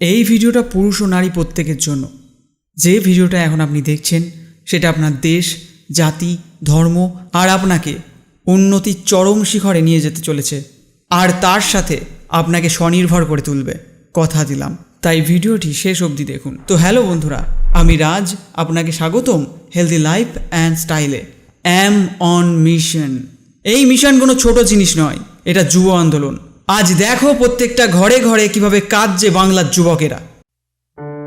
এই ভিডিওটা পুরুষ ও নারী প্রত্যেকের জন্য। যে ভিডিওটা এখন আপনি দেখছেন, সেটা আপনার দেশ, জাতি, ধর্ম আর আপনাকে উন্নতির চরম শিখরে নিয়ে যেতে চলেছে। আর তার সাথে আপনাকে স্বনির্ভর করে তুলবে। কথা দিলাম। তাই ভিডিওটি শেষ অবধি দেখুন। তো হ্যালো বন্ধুরা, আমি রাজ, আপনাকে স্বাগতম হেলদি লাইফ অ্যান্ড স্টাইলে অ্যাম অন মিশন এই মিশন কোনো ছোট জিনিস নয়, এটা যুব আন্দোলন। আজ দেখো প্রত্যেকটা ঘরে ঘরে কীভাবে কাঁদছে বাংলার যুবকেরা।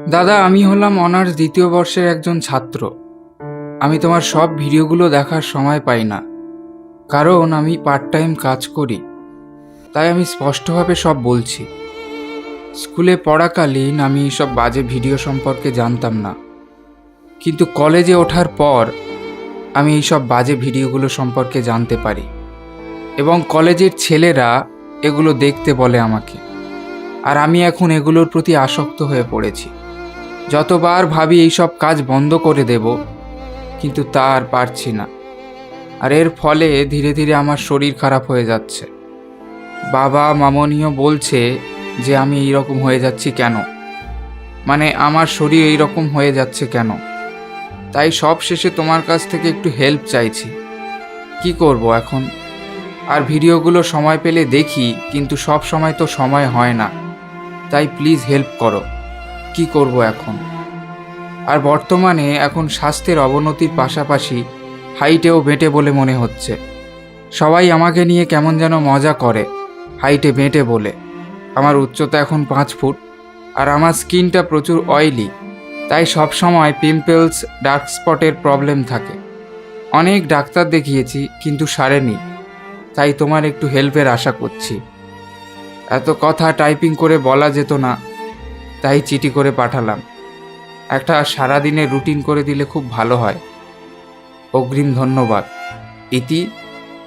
দাদা, আমি হলাম অনার্স দ্বিতীয় বর্ষের একজন ছাত্র। আমি তোমার সব ভিডিওগুলো দেখার সময় পাই না। কারণ আমি পার্ট টাইম কাজ করি। তাই আমি স্পষ্টভাবে সব বলছি। স্কুলে পড়াকালীন আমি সব বাজে ভিডিও সম্পর্কে জানতাম না। কিন্তু কলেজে ওঠার পর আমি এইসব বাজে ভিডিওগুলো সম্পর্কে জানতে পারি। এবং কলেজের ছেলেরা এগুলো দেখতে বলে আমাকে। আর আমি এখন এগুলোর প্রতি আসক্ত হয়ে পড়েছি। যতবার ভাবি এইসব কাজ বন্ধ করে দেব, কিন্তু তা আর পারছি না। আর এর ফলে ধীরে ধীরে আমার শরীর খারাপ হয়ে যাচ্ছে। বাবা মামনিও বলছে যে আমি এইরকম হয়ে যাচ্ছি কেন? মানে আমার শরীর এইরকম হয়ে যাচ্ছে কেন? তাই সব শেষে তোমার কাছ থেকে একটু হেল্প চাইছি। কি করব এখন? আর ভিডিওগুলো সময় পেলে দেখি, কিন্তু সব সময় তো সময় হয় না। তাই প্লিজ হেল্প করো। কি করব এখন? আর বর্তমানে এখন স্বাস্থ্যের অবনতির পাশাপাশি হাইটেও বেঁটে বলে মনে হচ্ছে। সবাই আমাকে নিয়ে কেমন যেন মজা করে, হাইটে বেঁটে বলে। আমার উচ্চতা এখন পাঁচ ফুট, আর আমার স্কিনটা প্রচুর অয়েলি তাই সব সময় পিম্পলস ডার্ক স্পটের প্রবলেম থাকে। অনেক ডাক্তার দেখিয়েছি, কিন্তু সারেনি। তাই তোমার একটু হেল্পের আশা করছি। এত কথা টাইপিং করে বলা যেত না, তাই চিঠি করে পাঠালাম। একটা সারাদিনের রুটিন করে দিলে খুব ভালো হয়। অগ্রিম ধন্যবাদ। ইতি,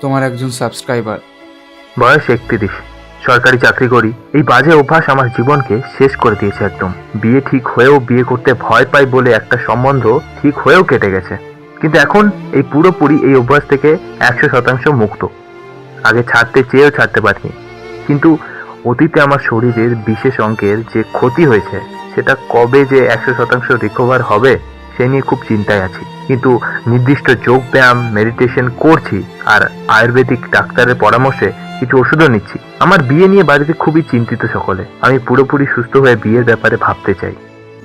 তোমার একজন সাবস্ক্রাইবার। বয়স একত্রিশ। সরকারি চাকরি করি। এই বাজে অভ্যাস আমার জীবনকে শেষ করে দিয়েছে একদম। বিয়ে ঠিক হয়েও বিয়ে করতে ভয় পাই বলে একটা সম্বন্ধ ঠিক হয়েও কেটে গেছে। কিন্তু এখন এই পুরোপুরি এই অভ্যাস থেকে একশো শতাংশ মুক্ত। আগে ছাড়তে চেয়েও ছাড়তে পারিনি। কিন্তু অতীতে আমার শরীরের বিশেষ অঙ্কের যে ক্ষতি হয়েছে, সেটা কবে যে একশো শতাংশ রিকভার হবে, সে নিয়ে খুব চিন্তায় আছি। কিন্তু নির্দিষ্ট যোগ ব্যায়াম মেডিটেশন করছি আর আয়ুর্বেদিক ডাক্তারের পরামর্শে কিছু ওষুধও নিচ্ছি। আমার বিয়ে নিয়ে বাড়িতে খুবই চিন্তিত সকলে। আমি পুরোপুরি সুস্থ হয়ে বিয়ের ব্যাপারে ভাবতে চাই।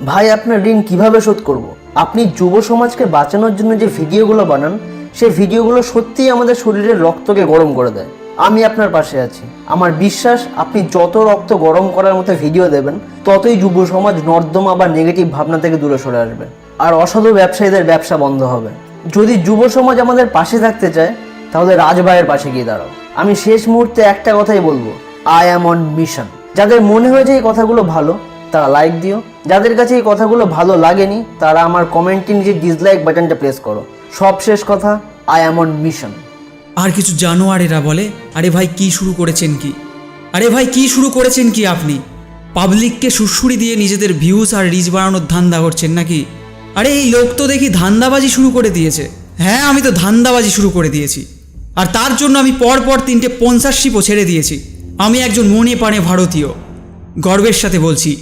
ভাই, আপনার ঋণ কীভাবে শোধ করব। আপনি যুব সমাজকে বাঁচানোর জন্য যে ভিডিওগুলো বানান সেই ভিডিওগুলো সত্যিই আমাদের শরীরের রক্তকে গরম করে দেয়। আমি আপনার পাশে আছি। আমার বিশ্বাস, আপনি যত রক্ত গরম করার মতো ভিডিও দেবেন, ততই যুব সমাজ নর্দমা বা নেগেটিভ ভাবনা থেকে দূরে সরে আসবে। আর অসাধু ব্যবসায়ীদের ব্যবসা বন্ধ হবে। যদি যুব সমাজ আমাদের পাশে থাকতে চায়, তাহলে রাজভাইয়ের পাশে গিয়ে দাঁড়াও। আমি শেষ মুহূর্তে একটা কথাই বলব। আই অ্যাম অন মিশন যাদের মনে হয়েছে এই কথাগুলো ভালো, তারা লাইক দিও। যাদের কাছে এই কথাগুলো ভালো লাগেনি, তারা আমার কমেন্টে নিচে ডিসলাইক বাটনটা প্রেস করো। সব শেষ কথা আই অ্যাম অন মিশন আর কিছু জানোয়ারেরা বলে, আরে ভাই, কি শুরু করেছেন কি? আরে ভাই, কি শুরু করেছেন কি আপনি? পাবলিককে সুড়সুড়ি দিয়ে নিজেদের ভিউজ আর রিচ বাড়ানোর ধান্দা করছেন নাকি? আরে এই লোক তো দেখি ধান্দাবাজি শুরু করে দিয়েছে। হ্যাঁ আমি তো ধান্দাবাজি শুরু করে দিয়েছি। আর তার জন্য আমি পরপর তিনটে স্পন্সারশিপও ছেড়ে দিয়েছি। আমি একজন মনে প্রাণে ভারতীয়। গর্বের সাথে বলছি,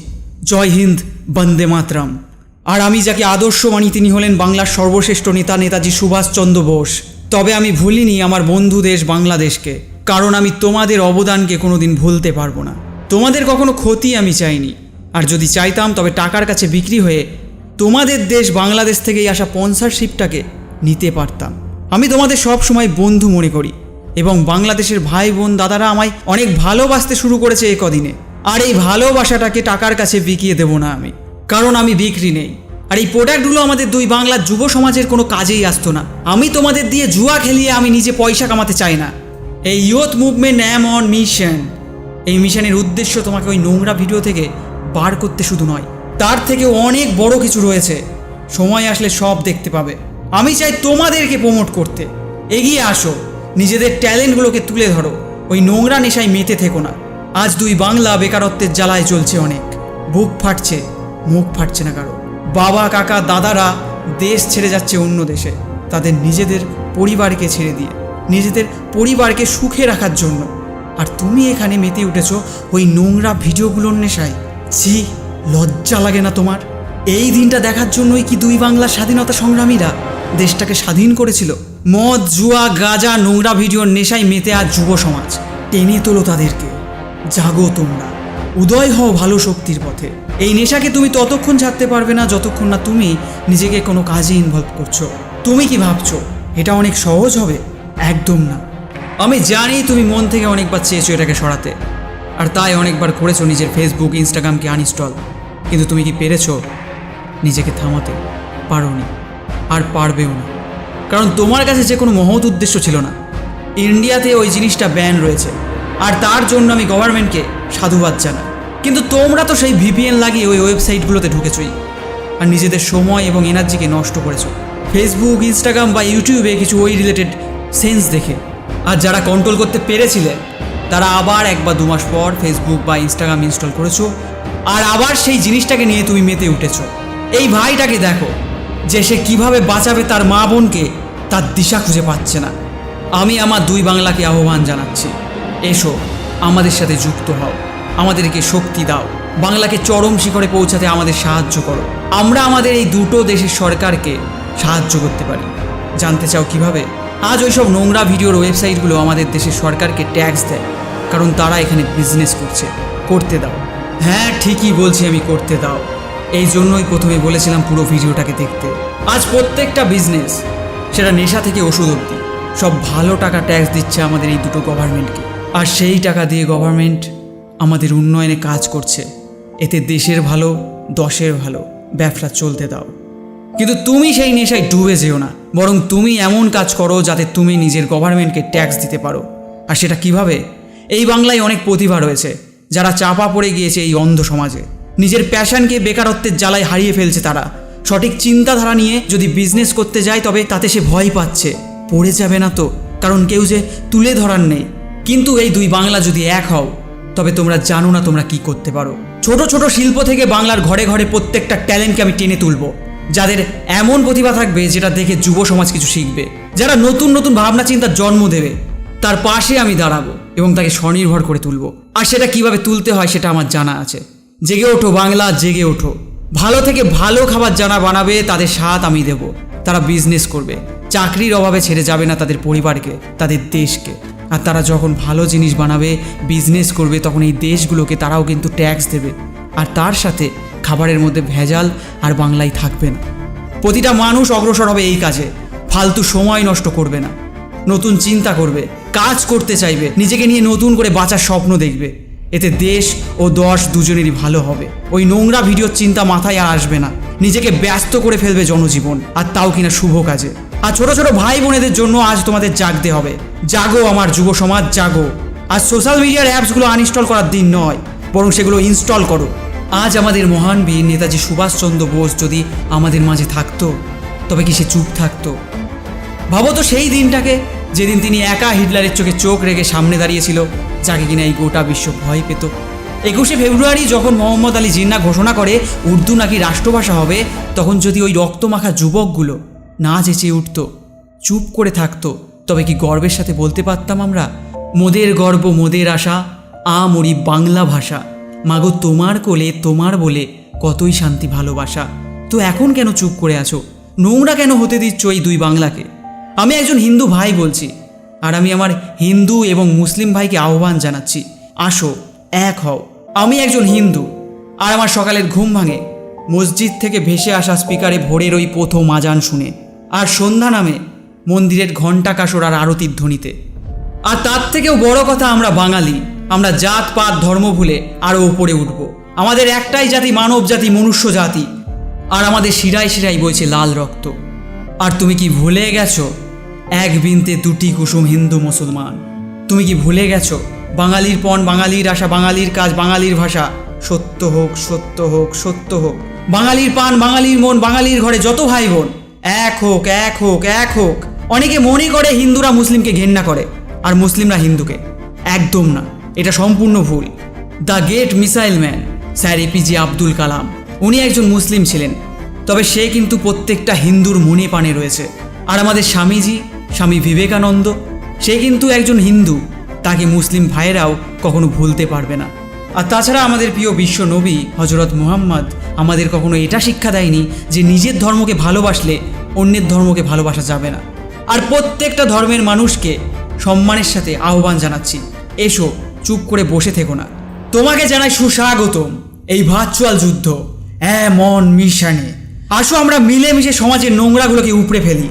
জয় হিন্দ, বন্দে মাতরম। আর আমি যাকে আদর্শ মানি তিনি হলেন বাংলার সর্বশ্রেষ্ঠ নেতা নেতাজি সুভাষচন্দ্র বোস। তবে আমি ভুলিনি আমার বন্ধু দেশ বাংলাদেশকে, কারণ আমি তোমাদের অবদানকে কোনোদিন ভুলতে পারব না। তোমাদের কখনো ক্ষতি আমি চাইনি। আর যদি চাইতাম, তবে টাকার কাছে বিক্রি হয়ে তোমাদের দেশ বাংলাদেশ থেকেই আসা স্পন্সারশিপটাকে নিতে পারতাম। আমি তোমাদের সব সময় বন্ধু মনে করি এবং বাংলাদেশের ভাই বোন দাদারা আমায় অনেক ভালোবাসতে শুরু করেছে এ কদিনে। আর এই ভালোবাসাটাকে টাকার কাছে বিকিয়ে দেবো না আমি। কারণ আমি বিক্রি নেই। আর এই প্রোডাক্টগুলো আমাদের দুই বাংলার যুব সমাজের কোনো কাজেই আসতো না। আমি তোমাদের দিয়ে জুয়া খেলিয়ে আমি নিজে পয়সা কামাতে চাই না। এই youth movement am on mission এই মিশনের উদ্দেশ্য তোমাকে ওই নোংরা ভিডিও থেকে বার করতে শুধু নয়, তার থেকে অনেক বড় কিছু রয়েছে। সময় আসলে সব দেখতে পাবে। আমি চাই তোমাদেরকে প্রমোট করতে। এগিয়ে আসো। নিজেদের ট্যালেন্টগুলোকে তুলে ধরো। ওই নোংরা নেশায় মেতে থেকো না। আজ দুই বাংলা বেকারত্বের জ্বালায় চলছে অনেক। বুক ফাটছে। মুখ ফাটছে না কারও। বাবা, কাকা, দাদারা দেশ ছেড়ে যাচ্ছে অন্য দেশে। তাদের নিজেদের পরিবারকে ছেড়ে দিয়ে, নিজেদের পরিবারকে সুখে রাখার জন্য। আর তুমি এখানে মেতে উঠেছো ওই নোংরা ভিডিওগুলোর নেশায়। ছি, লজ্জা লাগে না তোমার? এই দিনটা দেখার জন্যই কি দুই বাংলার স্বাধীনতা সংগ্রামীরা দেশটাকে স্বাধীন করেছিল? মদ, জুয়া, গাজা, নোংরা ভিডিওর নেশায় মেতে আর যুব সমাজ টেনে তোলো তাদেরকে। জাগো তোমরা। উদয় হও ভালো শক্তির পথে। এই নেশাকে তুমি ততক্ষণ ছাড়তে পারবে না যতক্ষণ না তুমি নিজেকে কোনো কাজে ইনভলভ করছ। তুমি কি ভাবছ, এটা অনেক সহজ হবে? একদম না। আমি জানি তুমি মন থেকে অনেকবার চেয়েছো এটাকে সরাতে, আর তাই অনেকবার করেছ নিজের ফেসবুক ইনস্টাগ্রামকে আনইনস্টল কিন্তু তুমি কি পেরেছ নিজেকে থামাতে? পারোনি আর পারবেও না। কারণ তোমার কাছে যে কোনো মহৎ উদ্দেশ্য ছিল না। ইন্ডিয়াতে ওই জিনিসটা ব্যান রয়েছে। আর তার জন্য আমি গভর্নমেন্টকে সাধুবাদ জানাই কিন্তু তোমরা তো সেই ভিপিএন লাগিয়ে ওই ওয়েবসাইটগুলোতে ঢুকেছই। আর নিজেদের সময় এবং এনার্জিকে নষ্ট করেছ। ফেসবুক, ইনস্টাগ্রাম বা ইউটিউবে কিছু ওই রিলেটেড সেন্স দেখে। আর যারা কন্ট্রোল করতে পেরেছিলে, তারা আবার এক বা দু মাস পর ফেসবুক বা ইনস্টাগ্রাম ইনস্টল করেছ। আর আবার সেই জিনিসটাকে নিয়ে তুমি মেতে উঠেছো। এই ভাইটাকে দেখো, যে সে কীভাবে বাঁচাবে তার মা বোনকে, তার দিশা খুঁজে পাচ্ছে না। আমি আমার দুই বাংলাকে আহ্বান জানাচ্ছি। এসো আমাদের সাথে যুক্ত হও। আমাদেরকে শক্তি দাও। বাংলাকে চরম শিখরে পৌঁছাতে আমাদের সাহায্য করো। আমরা আমাদের এই দুটো দেশের সরকারকে সাহায্য করতে পারি। জানতে চাও কীভাবে? আজ ওইসব নোংরা ভিডিওর ওয়েবসাইটগুলো আমাদের দেশের সরকারকে ট্যাক্স দেয়। কারণ তারা এখানে বিজনেস করছে। করতে দাও। হ্যাঁ ঠিকই বলছি আমি, করতে দাও। এই জন্যই প্রথমে বলেছিলাম পুরো ভিডিওটাকে দেখতে। আজ প্রত্যেকটা বিজনেস সেটা নেশা থেকে ওষুধ অব্দি সব ভালো টাকা ট্যাক্স দিচ্ছে আমাদের এই দুটো গভর্নমেন্টকে আর সেই টাকা দিয়ে গভর্নমেন্ট আমাদের উন্নয়নে কাজ করছে। এতে দেশের ভালো, দশের ভালো, ব্যবসা চলতে দাও। কিন্তু তুমি সেই নেশায় ডুবে যেও না, বরং তুমি এমন কাজ করো যাতে তুমি নিজের গভর্নমেন্টকে ট্যাক্স দিতে পারো। আর সেটা কীভাবে? এই বাংলায় অনেক প্রতিভা রয়েছে, যারা চাপা পড়ে গিয়েছে এই অন্ধ সমাজে। নিজের প্যাশনকে বেকারত্বের জ্বালায় হারিয়ে ফেলছে তারা। সঠিক চিন্তাধারা নিয়ে যদি বিজনেস করতে যায়, তবে তাতে সে ভয় পাচ্ছে। পড়ে যাবে না তো, কারণ কেউ যে তুলে ধরার নেই। কিন্তু এই দুই বাংলা যদি এক হও, তবে তোমরা জানো না তোমরা কি করতে পারো। ছোট ছোট শিল্প থেকে বাংলার ঘরে ঘরে প্রত্যেকটা ট্যালেন্টকে আমি টেনে তুলবো, যাদের এমন প্রতিভা থাকবে যেটা দেখে যুব সমাজ কিছু শিখবে। যারা নতুন নতুন ভাবনা চিন্তার জন্ম দেবে, তার পাশে আমি দাঁড়াবো এবং তাকে স্বনির্ভর করে তুলবো। আর সেটা কীভাবে তুলতে হয় সেটা আমার জানা আছে। জেগে ওঠো বাংলা, জেগে ওঠো। ভালো থেকে ভালো খাবার জানা বানাবে, তাদের স্বাদ আমি দেব। তারা বিজনেস করবে। চাকরির অভাবে ছেড়ে যাবে না তাদের পরিবারকে, তাদের দেশকে। আর তারা যখন ভালো জিনিস বানাবে বিজনেস করবে, তখন এই দেশগুলোকে তারাও কিন্তু ট্যাক্স দেবে। আর তার সাথে খাবারের মধ্যে ভেজাল আর বাংলায় থাকবে না। প্রতিটা মানুষ অগ্রসর হবে এই কাজে। ফালতু সময় নষ্ট করবে না। নতুন চিন্তা করবে। কাজ করতে চাইবে। নিজেকে নিয়ে নতুন করে বাঁচার স্বপ্ন দেখবে। এতে দেশ ও দশ দুজনেরই ভালো হবে। ওই নোংরা ভিডিওর চিন্তা মাথায় আর আসবে না। নিজেকে ব্যস্ত করে ফেলবে জনজীবন। আর তাও কিনা শুভ কাজে। আর ছোট ছোট ভাই বোনেদের জন্য আজ তোমাদের জাগতে হবে। জাগো আমার যুব সমাজ, জাগো। আর সোশ্যাল মিডিয়ার অ্যাপসগুলো আনইনস্টল করার দিন নয়, বরং সেগুলো ইনস্টল করো। আজ আমাদের মহান বীর নেতাজি সুভাষচন্দ্র বোস যদি আমাদের মাঝে থাকতো, তবে কি সে চুপ থাকতো? ভাবো তো সেই দিনটাকে, যেদিন তিনি একা হিটলারের চোখে চোখ রেখে সামনে দাঁড়িয়েছিল, যাকে কিনা এই গোটা বিশ্ব ভয় পেত। একুশে ফেব্রুয়ারি যখন মোহাম্মদ আলী জিন্না ঘোষণা করে, উর্দু নাকি রাষ্ট্রভাষা হবে, তখন যদি ওই রক্তমাখা যুবকগুলো না চেঁচিয়ে উঠত, চুপ করে থাকতো। তবে কি গর্বের সাথে বলতে পারতাম আমরা? মোদের গর্ব, মোদের আশা আ মরি বাংলা ভাষা। মাগো তোমার কোলে, তোমার বলে কতই শান্তি, ভালোবাসা। তো এখন কেন চুপ করে আছো? নোংরা কেন হতে দিচ্ছ এই দুই বাংলাকে? আমি একজন হিন্দু ভাই বলছি, আর আমি আমার হিন্দু এবং মুসলিম ভাইকে আহ্বান জানাচ্ছি। আসো, এক হও। আমি একজন হিন্দু, আর আমার সকালের ঘুম ভাঙে। মসজিদ থেকে ভেসে আসা স্পিকারে ভোরের ওই প্রথম আজান শুনে। আর সন্ধ্যা নামে মন্দিরের ঘণ্টা কাসর আর আরতির ধ্বনিতে। আর তার থেকেও বড় কথা আমরা বাঙালি, আমরা জাত, পাত, ধর্ম ভুলে আরও উপরে উঠব। আমাদের একটাই জাতি মানব জাতি, মনুষ্য জাতি, আর আমাদের শিরায় শিরায় বইছে লাল রক্ত। আর তুমি কি ভুলে গেছো, এক বিনতে দুটি কুসুম হিন্দু মুসলমান? তুমি কি ভুলে গেছো, বাঙালির পণ, বাঙালির আশা, বাঙালির কাজ, বাঙালির ভাষা? সত্য হোক সত্য হোক সত্য হোক। বাঙালির পান, বাঙালির মন, বাঙালির ঘরে যত ভাই বোন এক হোক এক হোক এক হোক। অনেকে মনে করে হিন্দুরা মুসলিমকে ঘেন্না করে, আর মুসলিমরা হিন্দুকে। একদম না, এটা সম্পূর্ণ ভুল। The great missile man, sir APJ Abdul Kalam, উনি একজন মুসলিম ছিলেন, তবে সে কিন্তু প্রত্যেকটা হিন্দুর মনে পানে রয়েছে। আর আমাদের স্বামীজি, স্বামী বিবেকানন্দ, সে কিন্তু একজন হিন্দু, তাকে মুসলিম ভাইয়েরাও কখনো ভুলতে পারবে না। আর তাছাড়া আমাদের প্রিয় বিশ্ব নবী হজরত মুহাম্মদ আমাদের কখনো এটা শিক্ষা দেয়নি যে নিজের ধর্মকে ভালোবাসলে অন্যের ধর্মকে ভালোবাসা যাবে না। আর প্রত্যেকটা ধর্মের মানুষকে সম্মানের সাথে আহ্বান জানাচ্ছি, এসো, চুপ করে বসে থেকো না। তোমাকে জানাই সুস্বাগতম এই ভার্চুয়াল যুদ্ধ এমন মিশনে। আসো আমরা মিলেমিশে সমাজের নোংরাগুলোকে উপড়ে ফেলি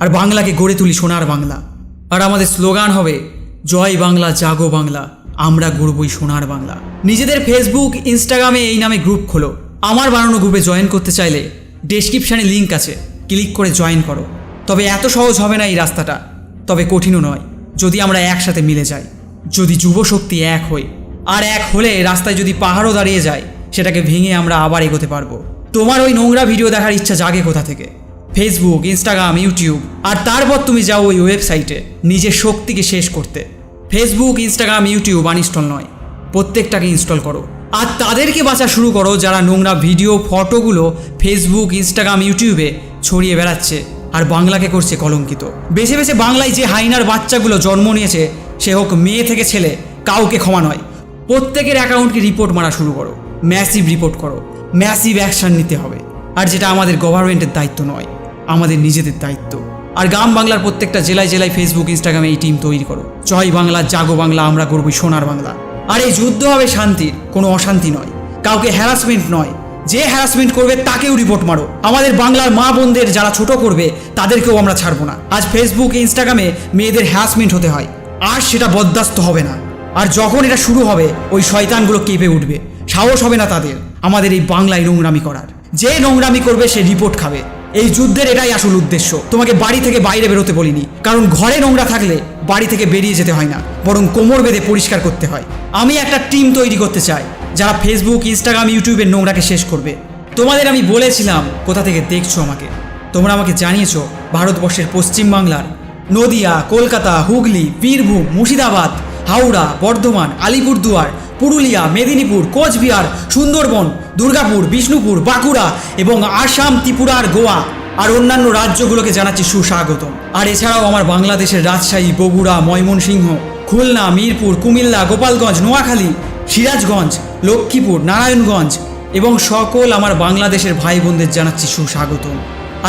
আর বাংলাকে গড়ে তুলি সোনার বাংলা। আর আমাদের স্লোগান হবে, জয় বাংলা, জাগো বাংলা, আমরা গড়বই সোনার বাংলা। নিজেদের ফেসবুক ইনস্টাগ্রামে এই নামে গ্রুপ খোলো। আমার বানানো গ্রুপে জয়েন করতে চাইলে ডেসক্রিপশানে লিঙ্ক আছে। ক্লিক করে জয়েন করো। তবে এত সহজ হবে না এই রাস্তাটা। তবে কঠিনও নয়, যদি আমরা একসাথে মিলে যাই, যদি যুব শক্তি এক হই। আর এক হলে রাস্তায় যদি পাহাড়ও দাঁড়িয়ে যায়, সেটাকে ভেঙে আমরা আবার এগোতে পারব। তোমার ওই নোংরা ভিডিও দেখার ইচ্ছা জাগে কোথা থেকে? ফেসবুক ইনস্টাগ্রাম ইউটিউব আর তারপর তুমি যাও ওই ওয়েবসাইটে নিজের শক্তিকে শেষ করতে। ফেসবুক ইনস্টাগ্রাম ইউটিউব আনইনস্টল নয়। প্রত্যেকটাকে ইনস্টল করো। আর তাদেরকে বাঁচা শুরু করো যারা নোংরা ভিডিও, ফটোগুলো ফেসবুক ইনস্টাগ্রাম ইউটিউবে ছড়িয়ে বেড়াচ্ছে আর বাংলাকে করছে কলঙ্কিত। বেছে বেছে বাংলায় যে হাইনার বাচ্চাগুলো জন্ম নিয়েছে, সে হোক মেয়ে থেকে ছেলে, কাউকে ক্ষমা নয়। প্রত্যেকের অ্যাকাউন্টকে রিপোর্ট মারা শুরু করো, ম্যাসিভ রিপোর্ট করো, ম্যাসিভ অ্যাকশন নিতে হবে। আর যেটা আমাদের গভর্নমেন্টের দায়িত্ব নয়, আমাদের নিজেদের দায়িত্ব। আর গ্রাম বাংলার প্রত্যেকটা জেলায় জেলায় ফেসবুক ইনস্টাগ্রামে এই টিম তৈরি করো। জয় বাংলা, জাগো বাংলা, আমরা করব সোনার বাংলা। আর এই যুদ্ধ হবে শান্তির, কোনো অশান্তি নয়। কাউকে হ্যারাসমেন্ট নয়। যে হ্যারাসমেন্ট করবে তাকেও রিপোর্ট মারো। আমাদের বাংলার মা বোনদের যারা ছোট করবে, তাদেরকেও আমরা ছাড়বো না। আজ ফেসবুক ইনস্টাগ্রামে মেয়েদের হ্যারাসমেন্ট হতে হয়। আর সেটা বরদাস্ত হবে না। আর যখন এটা শুরু হবে, ওই শয়তানগুলো কেঁপে উঠবে। সাহস হবে না তাদের। আমাদের এই বাংলায় নোংরামি করার। যে নোংরামি করবে, সে রিপোর্ট খাবে। এই যুদ্ধের এটাই আসল উদ্দেশ্য। তোমাকে বাড়ি থেকে বাইরে বেরোতে বলিনি। কারণ ঘরে নোংরা থাকলে বাড়ি থেকে বেরিয়ে যেতে হয় না। বরং কোমর বেঁধে পরিষ্কার করতে হয়। আমি একটা টিম তৈরি করতে চাই, যারা ফেসবুক ইনস্টাগ্রাম ইউটিউবের নোংরাকে শেষ করবে। তোমাদের আমি বলেছিলাম, কোথা থেকে দেখছ আমাকে? তোমরা আমাকে জানিয়েছো, ভারতবর্ষের পশ্চিম বাংলার নদিয়া, কলকাতা, হুগলি, বীরভূম, মুর্শিদাবাদ, হাওড়া, বর্ধমান, আলিপুরদুয়ার পুরুলিয়া, মেদিনীপুর, কোচবিহার, সুন্দরবন, দুর্গাপুর, বিষ্ণুপুর, বাঁকুড়া এবং আসাম ত্রিপুরা আর গোয়া আর অন্যান্য রাজ্যগুলোকে জানাচ্ছি সুস্বাগতম। আর এছাড়াও আমার বাংলাদেশের রাজশাহী, বগুড়া, ময়মনসিংহ, খুলনা, মিরপুর, কুমিল্লা, গোপালগঞ্জ, নোয়াখালী, সিরাজগঞ্জ, লক্ষ্মীপুর, নারায়ণগঞ্জ এবং সকল আমার বাংলাদেশের ভাই বোনদের জানাচ্ছি সুস্বাগতম।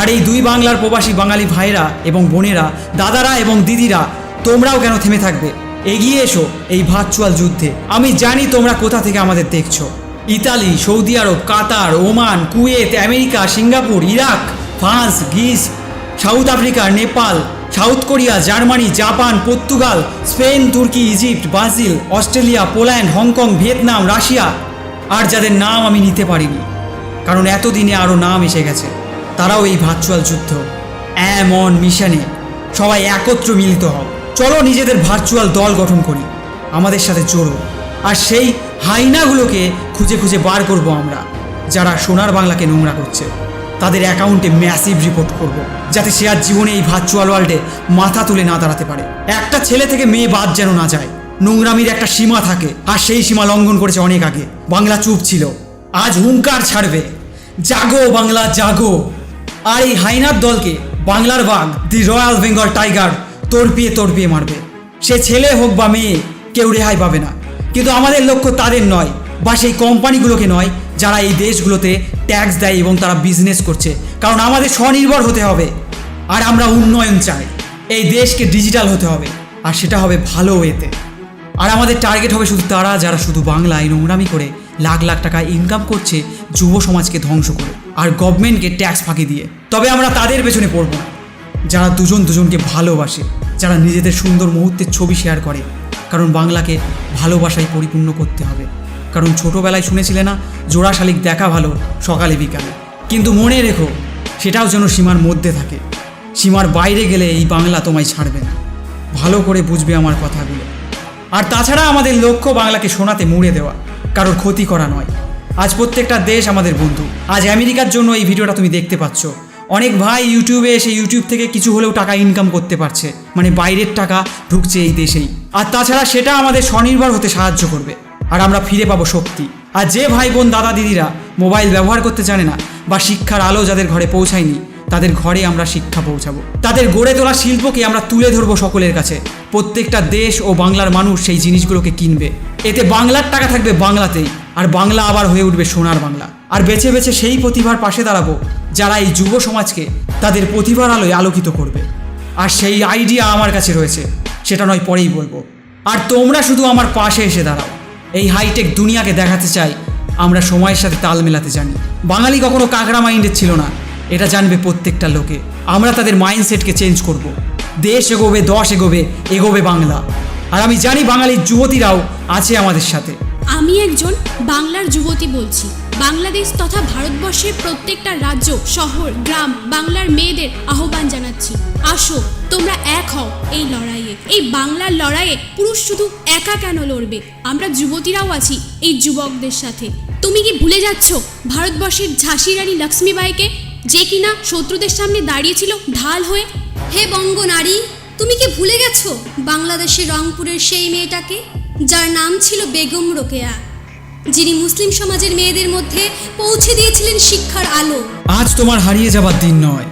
আর এই দুই বাংলার প্রবাসী বাঙালি ভাইরা এবং বোনেরা, দাদারা এবং দিদিরা, তোমরাও কেন থেমে থাকবে? এগিয়ে এসো এই ভার্চুয়াল যুদ্ধে। আমি জানি তোমরা কোথা থেকে আমাদের দেখছ। Italy, Saudi Arab, Qatar, Oman, Kuwait, America, Singapore, Iraq, France, Greece, South Africa, Nepal, South Korea, Germany, Japan, Portugal, Spain, Turkey, Egypt, Brazil, Australia, Poland, Hong Kong, Vietnam, Russia. আর যাদের নাম আমি নিতে পারিনি, কারণ এতদিনে আরও নাম এসে গেছে। তারাও এই ভার্চুয়াল যুদ্ধ। অ্যাম অন মিশনে সবাই একত্র মিলিত হও। চলো নিজেদের ভার্চুয়াল দল গঠন করি। আমাদের সাথে জোড়ো। আর সেই হাইনাগুলোকে খুঁজে খুঁজে বার করব আমরা, যারা সোনার বাংলাকে নোংরা করছে। তাদের অ্যাকাউন্টে ম্যাসিভ রিপোর্ট করব, যাতে সে আর জীবনে এই ভার্চুয়াল ওয়ার্ল্ডে মাথা তুলে না দাঁড়াতে পারে। একটা ছেলে থেকে মেয়ে বাদ যেন না যায়। নোংরামির একটা সীমা থাকে, আর সেই সীমা লঙ্ঘন করেছে অনেক আগে। বাংলা চুপ ছিল। আজ হুঙ্কার ছাড়বে। জাগো বাংলা, জাগো। আর এই হাইনার দলকে বাংলার বাঘ, দি রয়্যাল বেঙ্গল টাইগার তড়পিয়ে তড়পিয়ে মারবে। সে ছেলে হোক বা মেয়ে, কেউ রেহাই পাবে না। কিন্তু আমাদের লক্ষ্য তাদের নয়, বা সেই কোম্পানিগুলোকে নয়, যারা এই দেশগুলোতে ট্যাক্স দেয় এবং তারা বিজনেস করছে। কারণ আমাদের স্বনির্ভর হতে হবে, আর আমরা উন্নয়ন চাই। এই দেশকে ডিজিটাল হতে হবে, আর সেটা হবে ভালো ওয়েতে। আর আমাদের টার্গেট হবে শুধু তারা, যারা শুধু বাংলায় নোংরামি করে লাখ লাখ টাকা ইনকাম করছে যুব সমাজকে ধ্বংস করে, আর গভর্নমেন্টকে ট্যাক্স ফাঁকি দিয়ে। তবে আমরা তাদের পেছনে পড়ব যারা দুজন দুজনকে ভালোবাসে। যারা নিজেদের সুন্দর মুহূর্তের ছবি শেয়ার করে। কারণ বাংলাকে ভালোবাসায় পরিপূর্ণ করতে হবে। কারণ ছোটোবেলায় শুনেছিলে না, জোড়া শালিক দেখা ভালো সকালে বিকালে। কিন্তু মনে রেখো, সেটাও যেন সীমার মধ্যে থাকে। সীমার বাইরে গেলে এই বাংলা তোমায় ছাড়বে না। ভালো করে বুঝবে আমার কথাগুলো। আর তাছাড়া আমাদের লক্ষ্য বাংলাকে শোনাতে মুড়ে দেওয়া, কারোর ক্ষতি করা নয়। আজ প্রত্যেকটা দেশ আমাদের বন্ধু। আজ আমেরিকার জন্য এই ভিডিওটা তুমি দেখতে পাচ্ছ। অনেক ভাই ইউটিউবে এসে ইউটিউব থেকে কিছু হলেও টাকা ইনকাম করতে পারছে। মানে বাইরের টাকা ঢুকছে এই দেশেই। আর তাছাড়া সেটা আমাদের স্বনির্ভর হতে সাহায্য করবে। আর আমরা ফিরে পাবো শক্তি। আর যে ভাই বোন দাদা দিদিরা মোবাইল ব্যবহার করতে জানে না বা শিক্ষার আলো যাদের ঘরে পৌঁছায়নি, তাদের ঘরে আমরা শিক্ষা পৌঁছাবো। তাদের গড়ে তোলা শিল্পকে আমরা তুলে ধরবো সকলের কাছে। প্রত্যেকটা দেশ ও বাংলার মানুষ সেই জিনিসগুলোকে কিনবে। এতে বাংলার টাকা থাকবে বাংলাতেই। আর বাংলা আবার হয়ে উঠবে সোনার বাংলা। আর বেছে বেছে সেই প্রতিভার পাশে দাঁড়াবো যারা এই যুব সমাজকে তাদের প্রতিভার আলোয় আলোকিত করবে। আর সেই আইডিয়া আমার কাছে রয়েছে, সেটা নয় পরেই বলব। আর তোমরা শুধু আমার পাশে এসে দাঁড়াও। এই হাইটেক দুনিয়াকে দেখাতে চাই, আমরা সময়ের সাথে তাল মেলাতে জানি। বাঙালি কখনো কাঁকড়া মাইন্ডের ছিল না, এটা জানবে প্রত্যেকটা লোকে। আমরা তাদের মাইন্ডসেটকে চেঞ্জ করব। দেশ এগোবে, দশ এগোবে এগোবে বাংলা। আর আমি জানি বাঙালির যুবতীরাও আছে আমাদের সাথে। আমি একজন বাংলার যুবতী বলছি। বাংলাদেশ তথা ভারতবর্ষের প্রত্যেকটা রাজ্য, শহর, গ্রাম বাংলার মেয়েদের আহ্বান জানাচ্ছি। আসো, তোমরা এক হও এই লড়াইয়ে। এই বাংলার লড়াইয়ে পুরুষ শুধু একা কেন লড়বে? আমরা যুবতীরাও আছি এই যুবকদের সাথে। তুমি কি ভুলে যাচ্ছ ভারতবর্ষের ঝাঁসি রানী লক্ষ্মীবাইকে যে কিনা শত্রুদের সামনে দাঁড়িয়েছিল ঢাল হয়ে? হে বঙ্গ নারী তুমি কি ভুলে গেছো বাংলাদেশের রংপুরের সেই মেয়েটাকে? যার নাম ছিল বেগম রোকেয়া যিনি মুসলিম সমাজের মেয়েদের মধ্যে পৌঁছে দিয়েছিলেন শিক্ষার আলো। আজ তোমার হারিয়ে যাবার দিন নয়।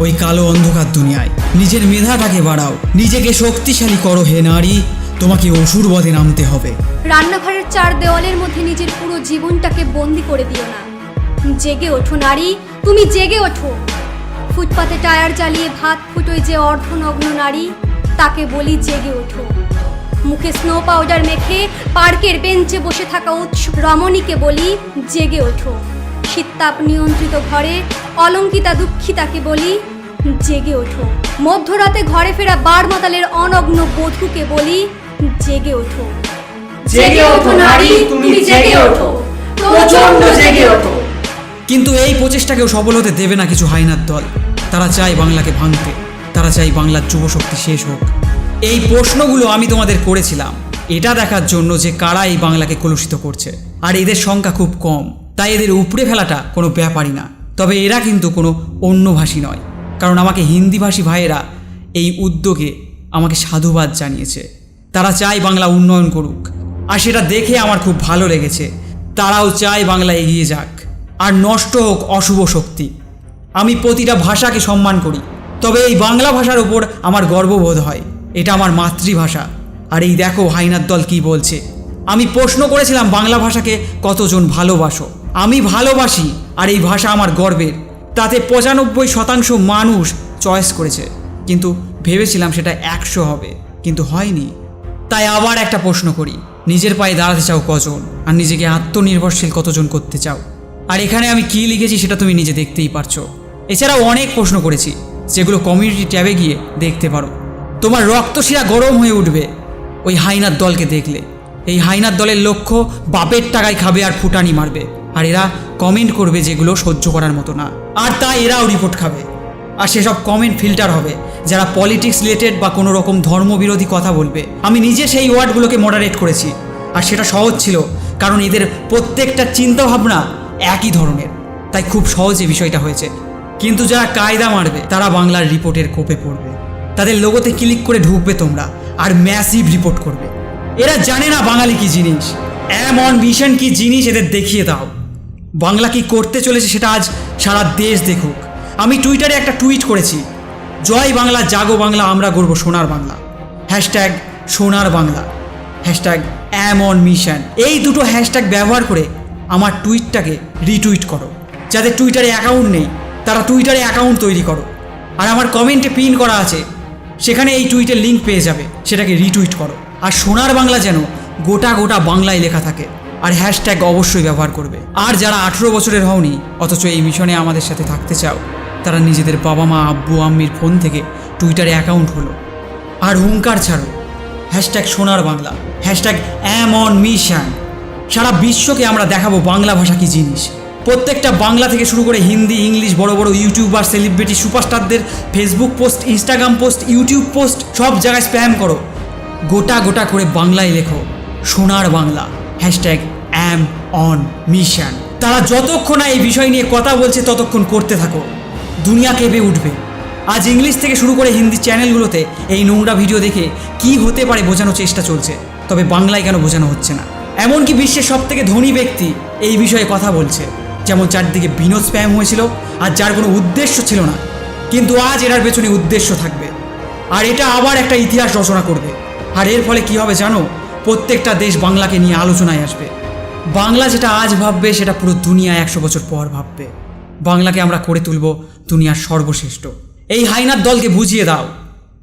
ওই কালো অন্ধকার দুনিয়ায় নিজের মেধাটাকে বাড়াও। নিজেকে শক্তিশালী করো হে নারী তোমাকে অসুর বধে নামতে হবে। রান্নাঘরের চার দেওয়ালের মধ্যে নিজের পুরো জীবনটাকে বন্দি করে দিও না। জেগে ওঠো নারী তুমি জেগে ওঠো। ফুটপাতে টায়ার চালিয়ে ভাত ফুটোয় যে অর্ধনগ্ন নারী তাকে বলি জেগে ওঠো। মুখে স্নো পাউডার মেখে পার্কের বেঞ্চে বসে থাকা উৎসুক রমণীকে বলি জেগে ওঠো। শীততাপ নিয়ন্ত্রিত ঘরে অলঙ্কিতা দুঃখিতাকে বলি জেগে ওঠো। মধ্যরাতে ঘরে ফেরা বার মাতালের অনগ্ন বধূকে বলি জেগে ওঠো। জেগে ওঠো নারী তুমি জেগে ওঠো। প্রচণ্ড জেগে ওঠো। কিন্তু এই প্রচেষ্টাকেও সফল হতে দেবে না কিছু হাইনার দল। তারা চায় বাংলাকে ভাঙতে। তারা চায় বাংলার যুবশক্তি শেষ হোক। এই প্রশ্নগুলো আমি তোমাদের করেছিলাম। এটা দেখার জন্য যে কারা এই বাংলাকে কলুষিত করছে। আর এদের সংখ্যা খুব কম, তাই এদের উপড়ে ফেলাটা কোনো ব্যাপারই না। তবে এরা কিন্তু কোনো অন্য ভাষী নয়, কারণ আমাকে হিন্দিভাষী ভাইয়েরা এই উদ্যোগে আমাকে সাধুবাদ জানিয়েছে। তারা চায় বাংলা উন্নয়ন করুক, আর সেটা দেখে আমার খুব ভালো লেগেছে। তারাও চায় বাংলা এগিয়ে যাক, আর নষ্ট হোক অশুভ শক্তি। আমি প্রতিটা ভাষাকে সম্মান করি, তবে এই বাংলা ভাষার উপর আমার গর্ববোধ হয়। এটা আমার মাতৃভাষা। আর এই দেখো হাইনার দল কি বলছে। আমি প্রশ্ন করেছিলাম বাংলা ভাষাকে কতজন ভালোবাসো। আমি ভালোবাসি, আর এই ভাষা আমার গর্বের। তাতে পঁচানব্বই শতাংশ মানুষ চয়েস করেছে। কিন্তু ভেবেছিলাম সেটা একশো হবে, কিন্তু হয়নি। তাই আবার একটা প্রশ্ন করি, নিজের পায়ে দাঁড়াতে চাও কজন? আর নিজেকে আত্মনির্ভরশীল কতজন করতে চাও? আর এখানে আমি কি লিখেছি সেটা তুমি নিজে দেখতেই পারছ। এছাড়াও অনেক প্রশ্ন করেছি, যেগুলো কমিউনিটি ট্যাবে গিয়ে দেখতে পারো। তোমার রক্তশিরা গরম হয়ে উঠবে। ওই হাইনার দলকে দেখলে। এই হাইনার দলের লক্ষ্য বাপের টাকায় খাবে আর ফুটানি মারবে। আর এরা কমেন্ট করবে যেগুলো সহ্য করার মতো না। আর তাই এরাও রিপোর্ট খাবে। আর সেসব কমেন্ট ফিল্টার হবে, যারা পলিটিক্স রিলেটেড বা কোনো রকম ধর্মবিরোধী কথা বলবে। আমি নিজে সেই ওয়ার্ডগুলোকে মডারেট করেছি। আর সেটা সহজ ছিল, কারণ এদের প্রত্যেকটা চিন্তাভাবনা একই ধরনের। তাই খুব সহজে বিষয়টা হয়েছে। কিন্তু যারা কায়দা মারবে, তারা বাংলার রিপোর্টের কোপে পড়বে। তাদের লোগোতে ক্লিক করে ঢুকবে তোমরা আর ম্যাসিভ রিপোর্ট করবে। এরা জানে না বাঙালি কি জিনিস। এমন মিশন কি জিনিস এদের দেখিয়ে দাও। বাংলা কি করতে চলেছে সেটা আজ সারা দেশ দেখুক। আমি টুইটারে একটা টুইট করেছি, জয় বাংলা, জাগো বাংলা, আমরা গড়ব সোনার Bangla. Hashtag Sonar Bangla. Hashtag on mission. এই দুটো হ্যাশট্যাগ ব্যবহার করে আমার টুইটটাকে রিটুইট করো। যাদের টুইটারে অ্যাকাউন্ট নেই, তারা টুইটারে অ্যাকাউন্ট তৈরি করো। আর আমার কমেন্টে পিন করা আছে সেখানে এই টুইটের লিঙ্ক পেয়ে যাবে। সেটাকে রিটুইট করো। আর সোনার বাংলা যেন গোটা গোটা বাংলায় লেখা থাকে। আর হ্যাশট্যাগ অবশ্যই ব্যবহার করবে। আর যারা আঠেরো বছরের হওনি, অথচ এই মিশনে আমাদের সাথে থাকতে চাও, তারা নিজেদের বাবা মা আব্বু, আম্মির ফোন থেকে টুইটারে অ্যাকাউন্ট হলো আর হুঙ্কার ছাড়ো। Hashtag Sonar Bangla. Hashtag am on mission সারা বিশ্বকে আমরা দেখাবো বাংলা ভাষা কি জিনিস। প্রত্যেকটা বাংলা থেকে শুরু করে হিন্দি, ইংলিশ, বড় বড় YouTuber celebrity সুপারস্টারদের Facebook post Instagram post YouTube post সব জায়গায় স্প্যাম করো। গোটা গোটা করে বাংলায় লেখো, Sonar Bangla hashtag am on mission তারা যতক্ষণ এই বিষয় নিয়ে কথা বলছে, ততক্ষণ করতে থাকো। দুনিয়া কেঁপে উঠবে। আজ ইংলিশ থেকে শুরু করে হিন্দি চ্যানেলগুলোতে এই নোংরা ভিডিও দেখে কি হতে পারে বোঝানোর চেষ্টা চলছে, তবে বাংলায় কেন বোঝানো হচ্ছে না? এমনকি বিশ্বের সব থেকে ধনী ব্যক্তি এই বিষয়ে কথা বলছে। যেমন চারদিকে বিনোদ স্প্যাম হয়েছিল, আর যার কোনো উদ্দেশ্য ছিল না। কিন্তু আজ এটার পেছনে উদ্দেশ্য থাকবে। আর এটা আবার একটা ইতিহাস রচনা করবে। আর এর ফলে কি হবে জানো? প্রত্যেকটা দেশ বাংলাকে নিয়ে আলোচনায় আসবে। বাংলা যেটা আজ ভাববে, সেটা পুরো দুনিয়া একশো বছর পর ভাববে। বাংলাকে আমরা করে তুলব দুনিয়ার সর্বশ্রেষ্ঠ। এই হাইনার দলকে বুঝিয়ে দাও।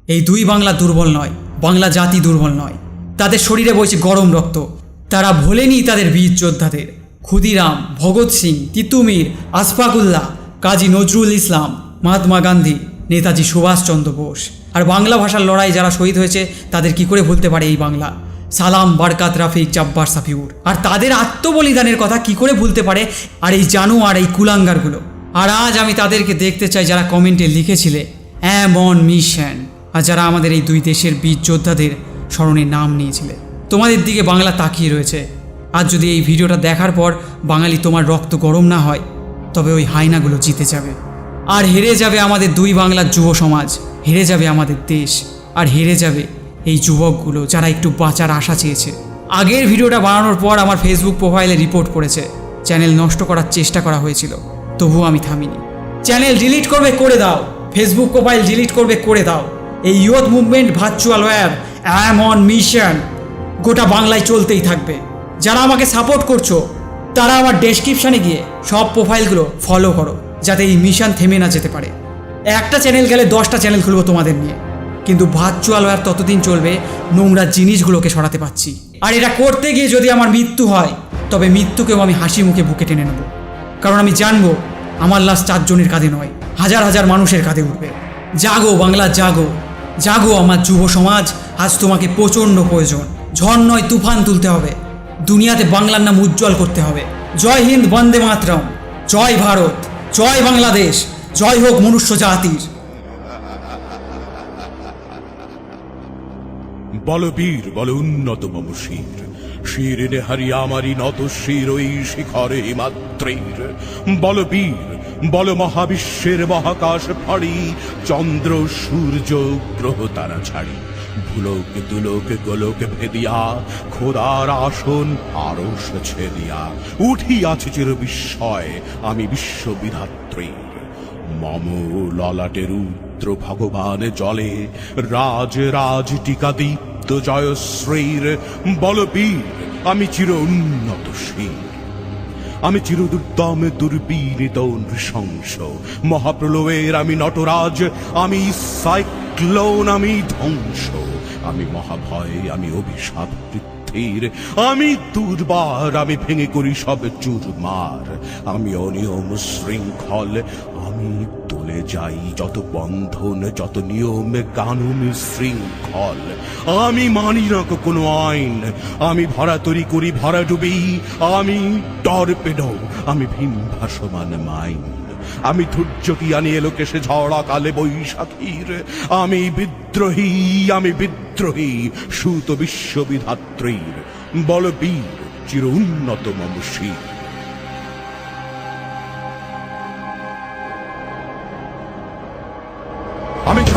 এই দুই বাংলা দুর্বল নয়, বাংলা জাতি দুর্বল নয়। তাদের শরীরে বইছে গরম রক্ত। তারা ভোলেনি তাদের বীর যোদ্ধাদের। ক্ষুদিরাম, ভগৎ সিং, তিতুমির, আসফাকুল্লাহ, কাজী নজরুল ইসলাম, মহাত্মা গান্ধী, নেতাজি সুভাষচন্দ্র বোস। আর বাংলা ভাষার লড়াই যারা শহীদ হয়েছে, তাদের কি করে ভুলতে পারে এই বাংলা? সালাম, বারকাত, রাফিক, জাব্বার, সাফিউর। আর তাদের আত্মবলিদানের কথা কি করে ভুলতে পারে আর এই জানু আর এই কুলাঙ্গারগুলো? আর আজ আমি তাদেরকে দেখতে চাই যারা কমেন্টে লিখেছিলে অ্যামন মিশন আর যারা আমাদের এই দুই দেশের বীর যোদ্ধাদের স্মরণে নাম নিয়েছিলে। তোমাদের দিকে বাংলা তাকিয়ে রয়েছে। আজ যদি এই ভিডিওটা দেখার পর বাঙালি তোমার রক্ত গরম না হয়, তবে ওই হায়নাগুলো জিতে যাবে। আর হেরে যাবে আমাদের দুই বাংলার যুব সমাজ, হেরে যাবে আমাদের দেশ, আর হেরে যাবে এই যুবকগুলো যারা একটু বাঁচার আশা চেয়েছে। আগের ভিডিওটা বানানোর পর আমার ফেসবুক প্রোফাইলে রিপোর্ট করেছে চ্যানেল নষ্ট করার চেষ্টা করা হয়েছিল তবুও আমি থামিনি। চ্যানেল ডিলিট করবে, করে দাও। ফেসবুক প্রোফাইল ডিলিট করবে, করে দাও। এই youth movement virtual war am on mission গোটা বাংলায় চলতেই থাকবে। যারা আমাকে সাপোর্ট করছ, তারা আমার ডেসক্রিপশানে গিয়ে সব প্রোফাইলগুলো ফলো করো, যাতে এই মিশন থেমে না যেতে পারে। একটা চ্যানেল গেলে দশটা চ্যানেল খুলবো তোমাদের নিয়ে। কিন্তু ভার্চুয়াল ওয়ার ততদিন চলবে, নোংরা জিনিসগুলোকে সরাতে পারছি। আর এটা করতে গিয়ে যদি আমার মৃত্যু হয়, তবে মৃত্যুকেও আমি হাসি মুখে বুকে টেনে নেব। কারণ আমি জানব, আমার লাশ চারজনের কাঁধে নয়, হাজার হাজার মানুষের কাঁধে উঠবে। জাগো বাংলা, জাগো। জাগো আমার যুব সমাজ, আজ তোমাকে প্রচণ্ড প্রয়োজন। ঝড় নয়, তুফান তুলতে হবে। দুনিয়াতে বাংলার নাম উজ্জ্বল করতে হবে। জয় হিন্দ, বন্দে মাতরম। জয় ভারত, জয় বাংলাদেশ, জয় হোক মনুষ্য জাতির। বলবীর, বল উন্নত মম শির হারিয়া আমারি নত শির, ওই শিখরে হিমাত্রীর বলবীর, বল মহাবিশ্বের মহাকাশ ফাড়ি, চন্দ্র, সূর্য, গ্রহ তারা ছাড়ি। ভুলোক, দুলোক, গোলোক ভেদিয়া, খোদার আসন ছেদিয়া। চির বিস্ময় আমি বিশ্ববিধাত্রীর মম ললাটে রুদ্র ভগবান জলে, রাজ রাজ টিকা দীপ্ত জয়শ্রীর বলবীর, আমি চির উন্নত শীর। আমি চির দুর্দম দুর্বীরিত নৃশংস, মহাপ্রলয়ের আমি নটরাজ, আমি সাইক্লোন আমি ধ্বংস, আমি মহাভয়, আমি অভিশাপ, পৃথিবীর, আমি দুর্বার আমি ভেঙে করি সব চুরমার, আমি অনিয়ম শৃঙ্খল, আমি তুলে যাই যত বন্ধন, যত নিয়ম কানুন শৃঙ্খল, আমি মানি না কোনো আইন, আমি ভরা তরি করি ভরা ডুবি আমি টর্পেডো, আমি ভীম ভাসমান মাইন। আমি ধৈর্যটি আনি এলো কেসে ঝড়া কালে বৈশাখীর। আমি বিদ্রোহী আমি বিদ্রোহী, সুত বিশ্ববিধাত্রীর। বলবীর, চির উন্নত মম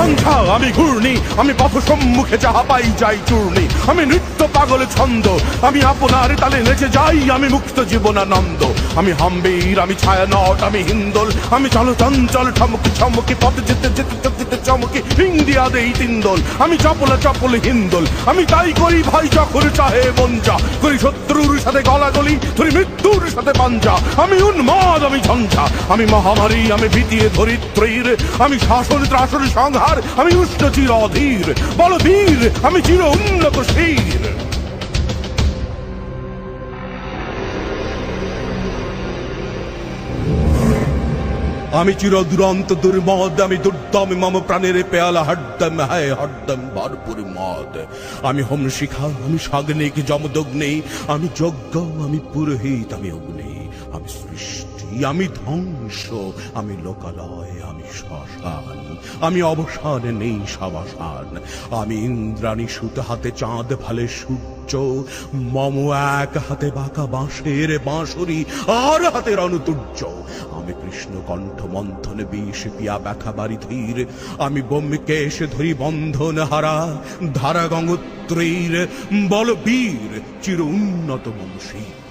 শির আমি ঘূর্ণি, আমি পথ সম্মুখে যাহা পাই যাই চূর্ণি। আমি নৃত্য পাগল ছন্দ, আমি আপনার তালে নেচে যাই, আমি মুক্ত জীবনানন্দ। আমি হাম্বির, আমি ছায়া নট আমি হিন্দোল, আমি চল চঞ্চল ঠমকি ছমকি পথ যেতে যেতে যেতে চমকি ইন্ডিয়া দেই তিন্দোল আমি চপলা চপল হিন্দোল, আমি তাই করি ভাই চকর চাহে মঞ্জা। করি শত্রুর সাথে গলাগলি, ধরি মৃত্যুর সাথে পাঞ্জা। আমি উন্মাদ, আমি ঝঞ্ঝা। আমি মহামারী, আমি ভীতিয়ে ধরিত্রীর। আমি শাসন ত্রাসন সংহার আমি উষ্ণ চির অধীর। বল বীর, আমি চির উন্নত শীর। আমি চির দুরন্ত দুর্মদ, আমি দুর্দম, মম প্রাণের পেয়ালা হরদম, হায় হরদম, ভরপুর মদ। আমি হোম শিখা আমি সাগ্নিক, যমদগ্নি, আমি যজ্ঞ, আমি পুরোহিত, আমি অগ্নি, আমি সৃষ্টি। আমি ধ্বংস, আমি লোকালয়, আমি শ্মশান, আমি অবসান নেই সাবাসান। আমি ইন্দ্রাণী সুত হাতে চাঁদ ফালে সূর্য, মম এক হাতে বাঁকা বাঁশের বাঁশরি, আর হাতে রণতুর্য। আমি কৃষ্ণ কণ্ঠ মন্থন বিষ পিয়া ব্যথা বাড়ি ধীর, আমি ব্যোমকেশ ধরি বন্ধন হারা ধারা গঙ্গোত্রীর বল বীর চির উন্নত মমশীর